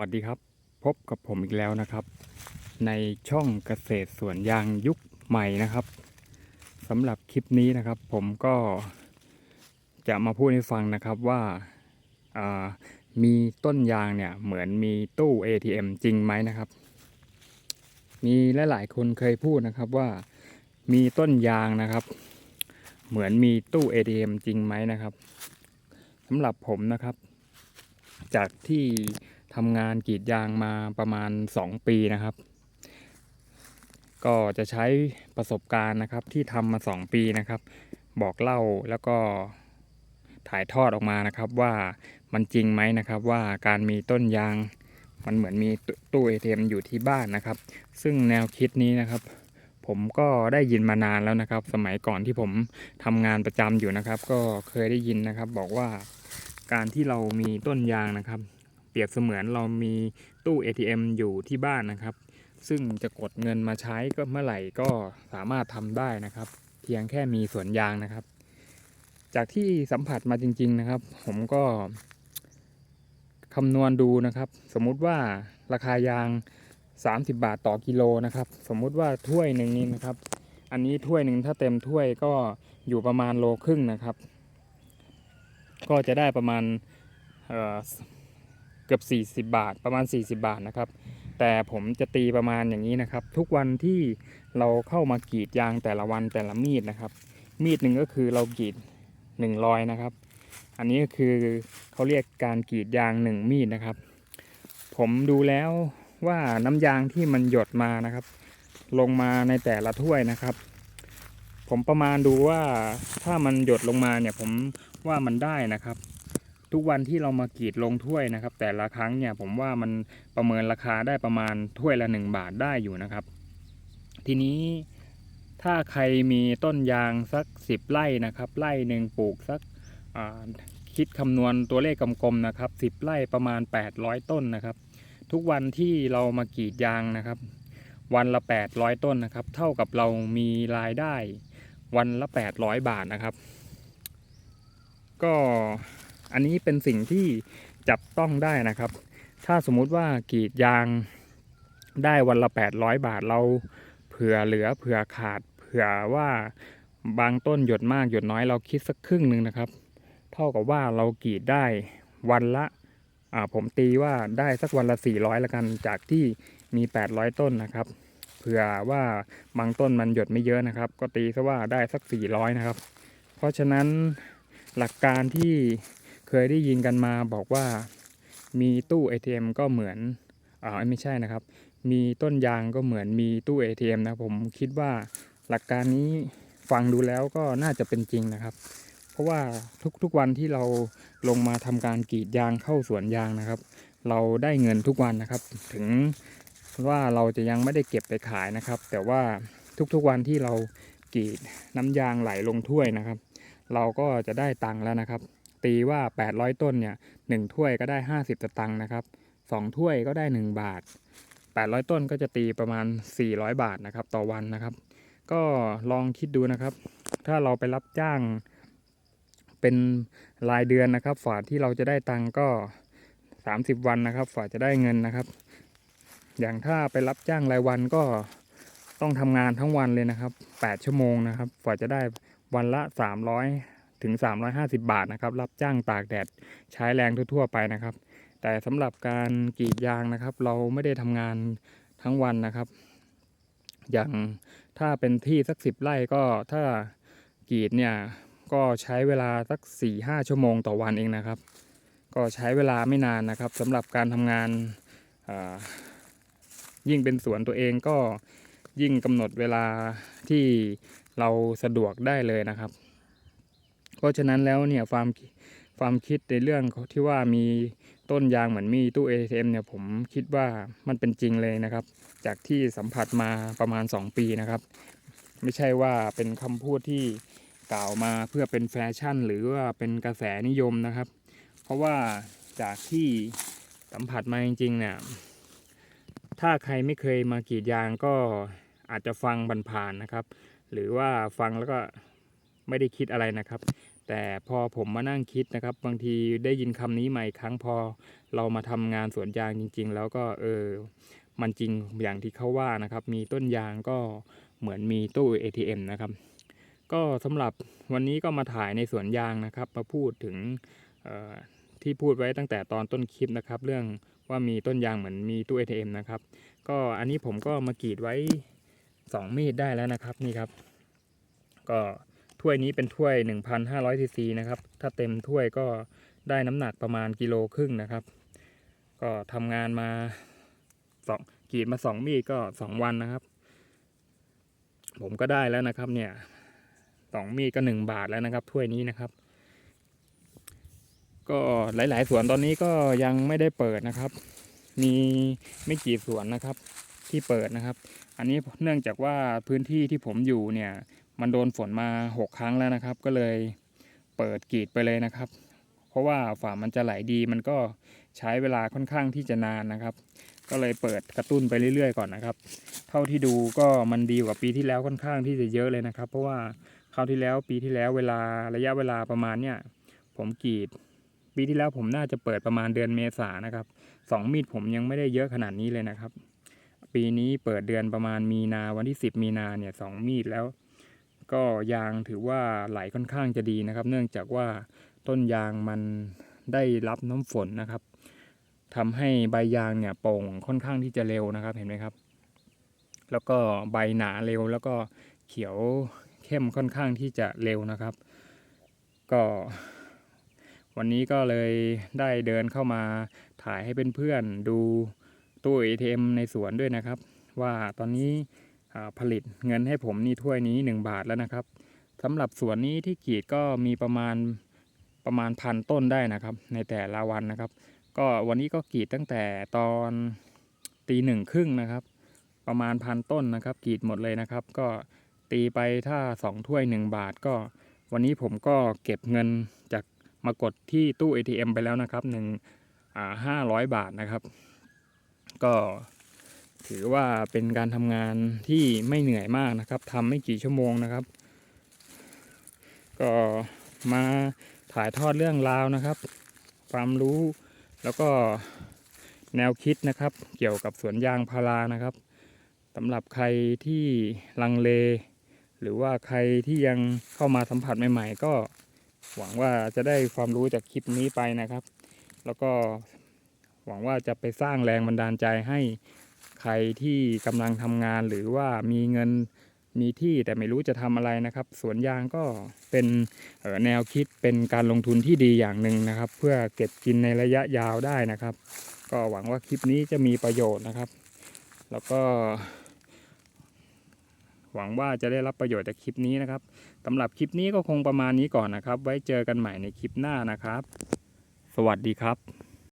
วัสดีครับ พบกับผมอีกแล้วนะครับ ในช่องเกษตรสวนยางยุคใหม่นะครับสำหรับคลิปนี้นะครับ ผมก็จะมาพูดให้ฟังนะครับว่าามีต้นยางเนี่ยเหมือนมีตู้ ATM จริงไหมนะครับ มีหลายๆคนเคยพูดนะครับว่ามีต้นยางนะครับ เหมือนมีตู้ ATM จริงไหมนะครับสำหรับผมนะครับ จากที่ ทำงานกรีดยางมาประมาณ 2 ปีนะครับ ก็จะใช้ประสบการณ์นะครับที่ทำมา 2 ปีนะครับ บอกเล่าแล้วก็ถ่ายทอดออกมานะครับว่ามันจริงไหมนะครับ ว่าการมีต้นยาง มันเหมือนมีตู้ ATM อยู่ที่บ้านนะครับ ซึ่งแนวคิดนี้นะครับ ผมก็ได้ยินมานานแล้วนะครับ สมัยก่อนที่ผมทำงานประจำอยู่นะครับ ก็เคยได้ยินนะครับ บอกว่าการที่เรามีต้นยางนะครับ เปรียบเสมือนเรามีตู้ ATM อยู่ที่บ้านนะครับ ซึ่งจะกดเงินมาใช้ก็เมื่อไหร่ก็สามารถทำได้นะครับ เพียงแค่มีสวนยางนะครับ จากที่สัมผัสมาจริง ๆนะครับ ผมก็คำนวณดูนะครับ สมมุติว่าราคายาง 30 บาทต่อกิโลนะครับ สมมุติว่าถ้วยหนึ่งนี้นะครับ อันนี้ถ้วยหนึ่งถ้าเต็มถ้วยก็อยู่ประมาณโลครึ่งนะครับ ก็จะได้ประมาณ เอ่อเกือบ 40 บาทประมาณ 40 บาทนะครับ แต่ผมจะตีประมาณอย่างนี้นะครับ ทุกวันที่เราเข้ามากรีดยางแต่ละวันแต่ละมีดนะครับ มีดหนึ่งก็คือเรากรีด1รอยนะครับ อันนี้ก็คือเขาเรียกการกรีดยาง 1 มีดนะครับ ผมดูแล้วว่าน้ำยางที่มันหยดมานะครับ ลงมาในแต่ละถ้วยนะครับ ผมประมาณดูว่าถ้ามันหยดลงมาเนี่ยผมว่ามันได้นะครับ ทุกวันที่เรามากรีดลงถ้วยนะครับ แต่ละครั้งเนี่ยผมว่ามันประเมินราคาได้ประมาณถ้วยละ 1 บาทได้อยู่นะครับ ทีนี้ถ้าใครมีต้นยางสัก 10ไร่นะครับไร่หนึ่งปลูกสักคิดคำนวณตัวเลขกลมๆนะครับ 10ไร่ประมาณ 800 ต้นนะครับ ทุกวันที่เรามากรีดยางนะครับ วันละ 800 ต้นนะครับ เท่ากับเรามีรายได้วันละ 800 บาทนะครับ ก็ อันนี้เป็นสิ่งที่จับต้องได้นะครับ ถ้าสมมุติว่ากรีดยางได้วันละ 800 บาทเราเผื่อเหลือเผื่อขาดเผื่อว่าบางต้นหยดมากหยดน้อยเราคิดสักครึ่งหนึ่งนะครับ เท่ากับว่าเรากรีดได้วันละผมตีว่าได้สักวันละ 400ละกันจากที่มี 800 ต้นนะครับเผื่อว่าบางต้นมันหยดไม่เยอะนะครับ ก็ตีซะว่าได้สัก 400 นะครับ เพราะฉะนั้นหลักการที่ เคยได้ยินกันมาบอกว่ามีตู้ ATM ก็เหมือนอ่าไม่ใช่นะครับ มีต้นยางก็เหมือนมีตู้ ATM นะผมคิดว่าหลักการนี้ฟังดูแล้วก็น่าจะเป็นจริงนะครับ เพราะว่าทุกๆวันที่เราลงมาทำการกรีดยางเข้าสวนยางนะครับ เราได้เงินทุกวันนะครับ ถึงว่าเราจะยังไม่ได้เก็บไปขายนะครับ แต่ว่าทุกๆวันที่เรากรีดน้ำยางไหลลงถ้วยนะครับ เราก็จะได้ตังค์แล้วนะครับ ตีว่า 800 ต้นเนี่ยหนึ่งถ้วยก็ได้ 50สตังค์นะครับสองถ้วยก็ได้ 1 บาท 800 ต้นก็จะตีประมาณ 400 บาทนะครับต่อวันนะครับ ก็ลองคิดดูนะครับ ถ้าเราไปรับจ้าง เป็นรายเดือนนะครับฝาที่เราจะได้ตังค์ก็ 30 วันนะครับฝาจะได้เงินนะครับ อย่างถ้าไปรับจ้างรายวันก็ต้องทำงานทั้งวันเลยนะครับ 8 ชั่วโมงนะครับฝาจะได้วันละ 300 ถึง 350 บาทนะครับ รับจ้างตากแดดใช้แรงทั่ว ๆ ไปนะครับ แต่สำหรับการกรีดยางนะครับ เราไม่ได้ทำงานทั้งวันนะครับ อย่างถ้าเป็นที่สักสิบไร่ก็ถ้ากรีดเนี่ยก็ใช้เวลาสัก4ี่ห้าชั่วโมงต่อวันเองนะครับ ก็ใช้เวลาไม่นานนะครับสำหรับการทำงานอ่ายิ่งเป็นสวนตัวเองก็ยิ่งกำหนดเวลาที่เราสะดวกได้เลยนะครับ ราะฉะนั้นแล้วเนี่ยความความคิดในเรื่องที่ว่ามีต้นยางเหมือนมีตู้ ATM เนี่ยผมคิดว่ามันเป็นจริงเลยนะครับ จากที่สัมผัสมาประมาณ 2 ปีนะครับ ไม่ใช่ว่าเป็นคำพูดที่กล่าวมาเพื่อเป็นแฟชั่น หรือว่าเป็นกระแสนิยมนะครับ เพราะว่าจากที่สัมผัสมาจริงๆเนี่ยถ้าใครไม่เคยมากรีดยางก็อาจจะฟังผ่านนะครับ หรือว่าฟังแล้วก็ ไม่ได้คิดอะไรนะครับ แต่พอผมมานั่งคิดนะครับ บางทีได้ยินคำนี้ใหม่ครั้งพอเรามาทำงานสวนยางจริง ๆ แล้วก็เออมันจริงอย่างที่เขาว่านะครับ มีต้นยางก็เหมือนมีตู้ ATM นะครับ ก็สำหรับวันนี้ก็มาถ่ายในสวนยางนะครับ มาพูดถึงออที่พูดไว้ตั้งแต่ตอนต้นคลิปนะครับ เรื่องว่ามีต้นยางเหมือนมีตู้ ATM นะครับ ก็อันนี้ผมก็มากรีดไว้ 2 มีดได้แล้วนะครับนี่ครับ ก็ ถ้วยนี้เป็นถ้วย 1,500ซีซีนะครับ ถ้าเต็มถ้วยก็ได้น้ำหนักประมาณกิโลครึ่งนะครับ ก็ทำงานมาสองกรีดมาสองมีดก็สองวันนะครับ ผมก็ได้แล้วนะครับ เนี่ยสองมีดก็หนึ่งบาทแล้วนะครับ ถ้วยนี้นะครับ ก็หลาย ๆ สวนตอนนี้ก็ยังไม่ได้เปิดนะครับ มีไม่กี่สวนนะครับ ที่เปิดนะครับ อันนี้เนื่องจากว่าพื้นที่ที่ผมอยู่เนี่ย มันโดนฝนมา 6 ครั้งแล้วนะครับ ก็เลยเปิดกรีดไปเลยนะครับ เพราะว่าฝามันจะไหลดีมันก็ใช้เวลาค่อนข้างที่จะนานนะครับ ก็เลยเปิดกระตุ้นไปเรื่อยๆ ก่อนนะครับ เท่าที่ดูก็มันดีกว่าปีที่แล้วค่อนข้างที่จะเยอะเลยนะครับ เพราะว่าคราวที่แล้วปีที่แล้วเวลาระยะเวลาประมาณเนี่ยผมกรีด ปีที่แล้วผมน่าจะเปิดประมาณเดือนเมษานะครับสองมีดผมยังไม่ได้เยอะขนาดนี้เลยนะครับ ปีนี้เปิดเดือนประมาณมีนาวันที่ 10 มีนาเนี่ยสองมีดแล้ว ก็ยางถือว่าไหลค่อนข้างจะดีนะครับ เนื่องจากว่าต้นยางมันได้รับน้ำฝนนะครับทำให้ใบยางเนี่ยโป่งค่อนข้างที่จะเร็วนะครับเห็นไหมครับ แล้วก็ใบหนาเร็วแล้วก็เขียวเข้มค่อนข้างที่จะเร็วนะครับ ก็ วันนี้ก็เลยได้เดินเข้ามาถ่ายให้เพื่อนๆดูตู้ ATM ในสวนด้วยนะครับ ว่าตอนนี้ ผลิตเงินให้ผมนี่ถ้วยนี้ 1 บาทแล้วนะครับสำหรับสวนนี้ที่กรีดก็มีประมาณประมาณพันต้นได้นะครับ ในแต่ละวันนะครับ ก็วันนี้ก็กรีดตั้งแต่ตอนตีหนึ่งครึ่งนะครับ ประมาณพันต้นนะครับกรีดหมดเลยนะครับ ก็ตีไปถ้าสองถ้วย 1 บาทก็ วันนี้ผมก็เก็บเงินจากมากดที่ตู้ ATM ไปแล้วนะครับหนึ่งห้าร้อยบาทนะครับ ก็ ถือว่าเป็นการทำงานที่ไม่เหนื่อยมากนะครับทำไม่กี่ชั่วโมงนะครับ ก็มาถ่ายทอดเรื่องราวนะครับ ความรู้แล้วก็แนวคิดนะครับ เกี่ยวกับสวนยางพารานะครับสำหรับใครที่ลังเล หรือว่าใครที่ยังเข้ามาสัมผัสใหม่ ๆ ก็หวังว่าจะได้ความรู้จากคลิปนี้ไปนะครับ แล้วก็หวังว่าจะไปสร้างแรงบันดาลใจให้ ใครที่กำลังทำงานหรือว่ามีเงินมีที่แต่ไม่รู้จะทำอะไรนะครับ สวนยางก็เป็นแนวคิดเป็นการลงทุนที่ดีอย่างหนึ่งนะครับ เพื่อเก็บกินในระยะยาวได้นะครับ ก็หวังว่าคลิปนี้จะมีประโยชน์นะครับ แล้วก็หวังว่าจะได้รับประโยชน์จากคลิปนี้นะครับสำหรับคลิปนี้ก็คงประมาณนี้ก่อนนะครับ ไว้เจอกันใหม่ในคลิปหน้านะครับ สวัสดีครับ